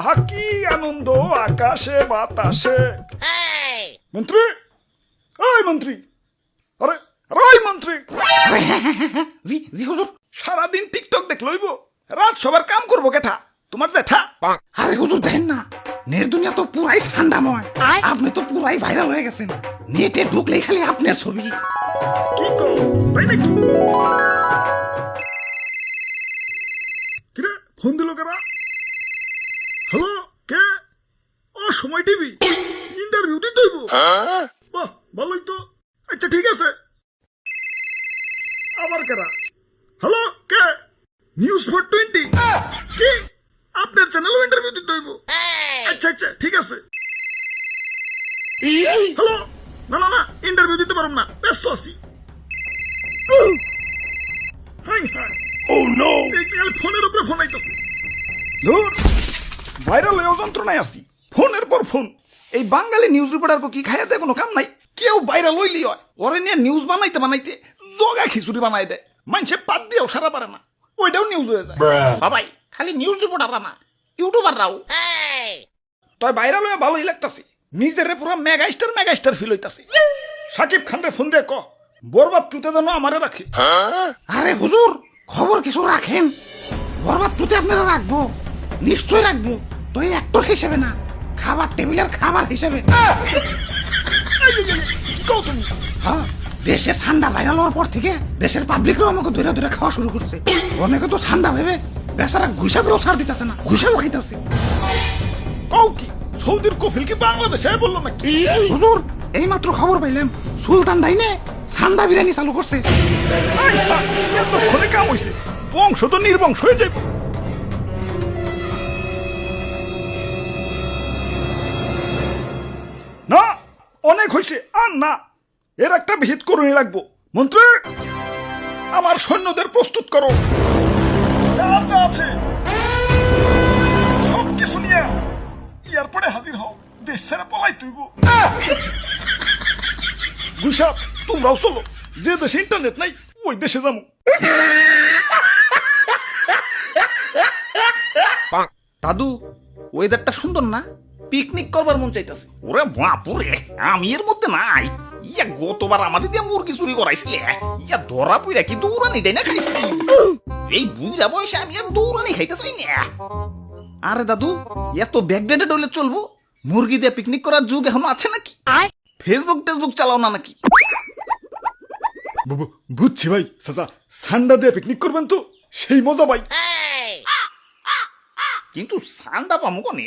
আহা কি আনন্দ আকাশে বাতাসে। মন্ত্রী! ওই মন্ত্রী! আরে ওই মন্ত্রী! জি জি হুজুর। সারাদিন টিকটক দেখ লইব রাত সবার কাম করব কেঠা? তোমার জেঠা? আরে হুজুর দেখেন না। নেট দুনিয়া তো পুরাই ঠান্ডাময়। আপনি তো পুরাই ভাইরাল হয়ে গেছেন। নেটে ঢুকলেই খালি আপনার ছবি। কি কর তাই নাকি? কিরে ফোন দিল কারা হ্যালো কে ও সময় টিভি? ইন্টারভিউ দিতে হইব। বাহ ভালোই তো। আচ্ছা ঠিক আছে। আবার কারা? হ্যালো কে? নিউজ ফর টোয়েন্টি কি? আপনার চ্যানেলও ইন্টারভিউ দিতে হইব। আচ্ছা আচ্ছা ঠিক আছে। হ্যালো না না না ইন্টারভিউ দিতে পারব না। ব্যস্ত আছি। হাই হাই ও নো এই ফোনের উপরে ফোন আইতাছে। ধুর। ভাইরাল হয়েও যন্ত্রণায় আছি। ফোনের পর ফোন। এই বাঙালি নিউজ রিপোর্টার কি খাইয়া দেয় কোনো কাম নাই? কেউ ভাইরাল হইলি হয়। ওরে নিয়ে নিউজ বানাইতে বানাইতে জগা খিচুড়ি বানাই দেয়। মানুষে পাত দিয়েও সারা পারে না। ওইটাও নিউজ হয়ে যায়। বাবাই খালি নিউজ রিপোর্টাররা না ইউটিউবাররাও তয় ভাইরাল হয়ে ভালোই লাগতাছে। নিজেরে পুরো mega star mega star feel হইতাছে। সাকিব খান রে ফোন দিয়ে ক বরবাদ টুতে যেন আমারে রাখে। আরে হুজুর খবর কিছু রাখেন। বরবাদ টুতে আপনারা রাখব। নিশ্চয় রাখব। তো এই অ্যাক্টর হিসেবে না। খাবার টেবিলের খাবার হিসেবে। এই, এই, এই, হ্যাঁ দেশে ঠান্ডা ভাইরাল হওয়ার পর থেকে দেশের পাবলিকরাও আমাকে ধরে ধরে খাওয়া শুরু করছে। অনেকে তো ঠান্ডা ভেবে বেচারা ঘুষাবেও সার দিতেছে না ঘুষাবো খাইতেছে। কও কি সৌদির কফিল কি বাংলাদেশে বলল নাকি? হুজুর এইমাত্র খবর পাইলাম সুলতান ডাইনে ঠান্ডা বিরিয়ানি চালু করছে। এতক্ষণে কাম হইছে। বংশ তো নির্বংশ হয়ে যাইব। হইছে আর না, এর একটা ভিত করুনি লাগবো। মন্ত্রী, আমার সৈন্যদের প্রস্তুত করো। যা যা আছে সব কিছু নিয়ে এয়ারপোর্টে হাজির হও। দেশ ছেড়ে পলাই তুইব। গুইসাপ তোমরাও চলো। যে দেশে ইন্টারনেট নাই, ওই দেশে যাব দাদু ওয়েদারটা সুন্দর না? পিকনিক করবার মন চাইতেছে। ওরে বাপুরে আমি এর মধ্যে নাই। ইয়া গতবার আমাদের দিয়ে মুরগি চুরি করাইছিলে ইয়া ধরা পইরা কি দৌড়ানি ডাইনা খাইছি? এই বুড়া বয়সে আমি আর দৌড়ানি খাইতে চাই না। আরে দাদু এত ব্যাকডেটেড চলবো? মুরগি দিয়ে পিকনিক করার যুগ এখনও আছে নাকি? ফেসবুক টেসবুক চালাও না নাকি? বুঝছি ভাই চাচা সান্ডা দিয়ে পিকনিক করবেন তো? সেই মজা ভাই। কিন্তু সান্ডা পামো কনে?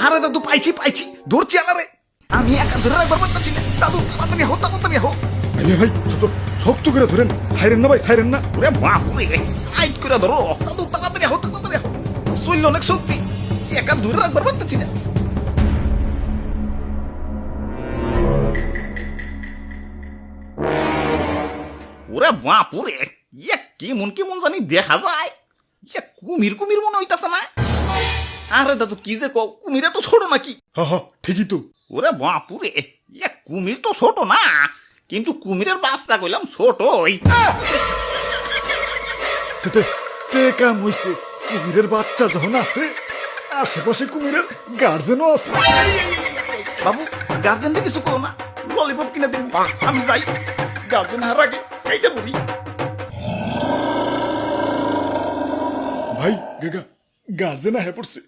আরে দাদু পাইছি পাইছি। ধরছি আলারে। আমি একা ধরে রাখবার পারতাছি না। দাদু তাড়াতাড়ি হো তাড়াতাড়ি হো ভাই ভাই শক্ত করে ধরেন। সাইরেন না ভাই সাইরেন না। ওরে বাপুরে আইট করে ধরো। দাদু তাড়াতাড়ি হো তাড়াতাড়ি হো শরীর অনেক শক্তি। একা ধরে রাখবার পারতাছি না। ওরে বাপুরে ইয়া কেমন কেমন জানি দেখা যায়। ইয়া কুমির কুমির মনে হইতাছে না। আরে দাদু কি যে কুমিরে তো ছোট নাকি? ঠিকই তো। ওরে বাপুরে ইয়া কুমির তো ছোট না। কিন্তু কুমিরের বাচ্চা কইলাম ছোটই। তে তে কাম হইছে। কুমিরের বাচ্চা যখন আছে আশেপাশে কুমিরের গার্জেনও আছে। বাবু গার্জেনটা কিছু করো না। ললিপপ কিনে দিন। আমি যাই। গার্জেন হার আগে এইটা বলি ভাই গাগা গার্জেন আহে পড়ছে।